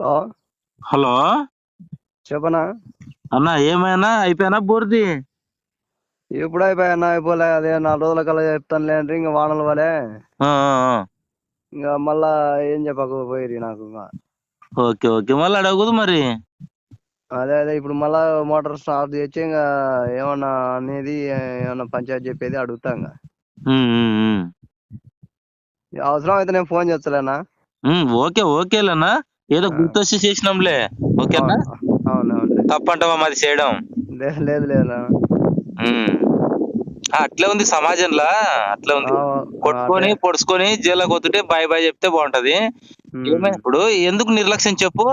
Hello hello? చెప్పనా? అన్న ఏమైనా? అయిపోయినా బోర్ది? ఎప్పుడు అయిపోయా అయిపోలే. అదే నాలుగు రోజుల కల్లా చెప్తాను లేండి ఇంకా వానల వలే. ఇంకా మళ్ళా ఏం చెప్పకపోయి నాకు ఓకే ఓకే. మళ్ళీ అడగదు మరి. అదే అదే. ఇప్పుడు మళ్ళా మోటార్ స్టార్ట్ చేసి ఇంకా ఏమన్నా అనేది ఏమన్నా పంచాయతీ చెప్పేది అడుగుతా ఇంకా. అవసరం అయితే నేను ఫోన్ చేస్తలేనా? ఓకే ఓకేలేనా ఏదో గుర్తొచ్చి చేసినాంలే ఓకేనా? తప్పంటావా మాది చేయడం? లేదు లేదు అట్లే ఉంది సమాజంలో అట్లే ఉంది. కొట్టుకొని పొడుచుకొని జైల్లోకి పోతుంటే బాయ్ బాయ్ చెప్తే బాగుంటది. ఏమైనా ఇప్పుడు ఎందుకు నిర్లక్ష్యం చెప్పు?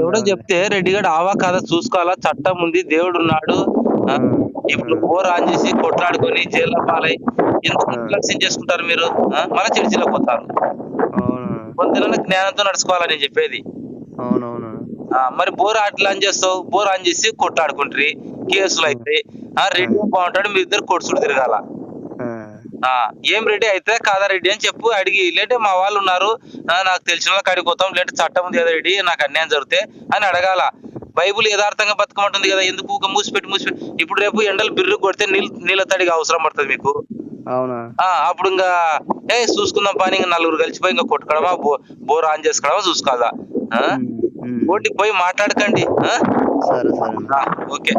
ఎవడో. చెప్తే రెడ్డిగాడు ఆవా కాదా చూసుకోవాలా? చట్టం ఉంది దేవుడు ఉన్నాడు ఇప్పుడు బోర్ ఆన్ చేసి కొట్లాడుకొని జైల్లో పాలై ఎందుకు. నిర్లక్ష్యం చేసుకుంటారు మీరు? మళ్ళా చర్చిలో పోతారు. కొంత జ్ఞానంతో నడుచుకోవాలని నేను చెప్పేది. అవునవును. మరి బోర్ అట్లా ఆన్ చేస్తావు బోర్ ఆన్ చేసి కొట్లాడుకుంటారు కేసులు అయితే ఆ రెడ్డి బాగుంటాడు మీ ఇద్దరు కొడుచుడు తిరగాల. ఏం రెడీ అయితే కాదా రెడ్డి అని చెప్పు అడిగి లేదంటే మా వాళ్ళు ఉన్నారు నాకు తెలిసిన వాళ్ళకి అడిగి పోతాం లేదంటే చట్టం ఉంది కదా రెడ్డి నాకు అన్యాయం జరిగితే అని అడగాల. బైబుల్ యథార్థంగా బతకమంటుంది కదా ఎందుకు మూసిపెట్టి మూసిపెట్టి. ఇప్పుడు రేపు ఎండలు బిర్రు కొడితే నీళ్ళు నీళ్ళ తడిగా అవసరం పడుతుంది మీకు. అవునా? ఆ అప్పుడు ఇంకా ఏ చూసుకుందాం పని ఇంకా నలుగురు కలిసిపోయి ఇంకా కొట్టుకోవడమా బోర్ ఆన్ చేసుకోవడమా చూసుకోవాలా. ఓటికి పోయి మాట్లాడకండి? సరే సరే ఓకే.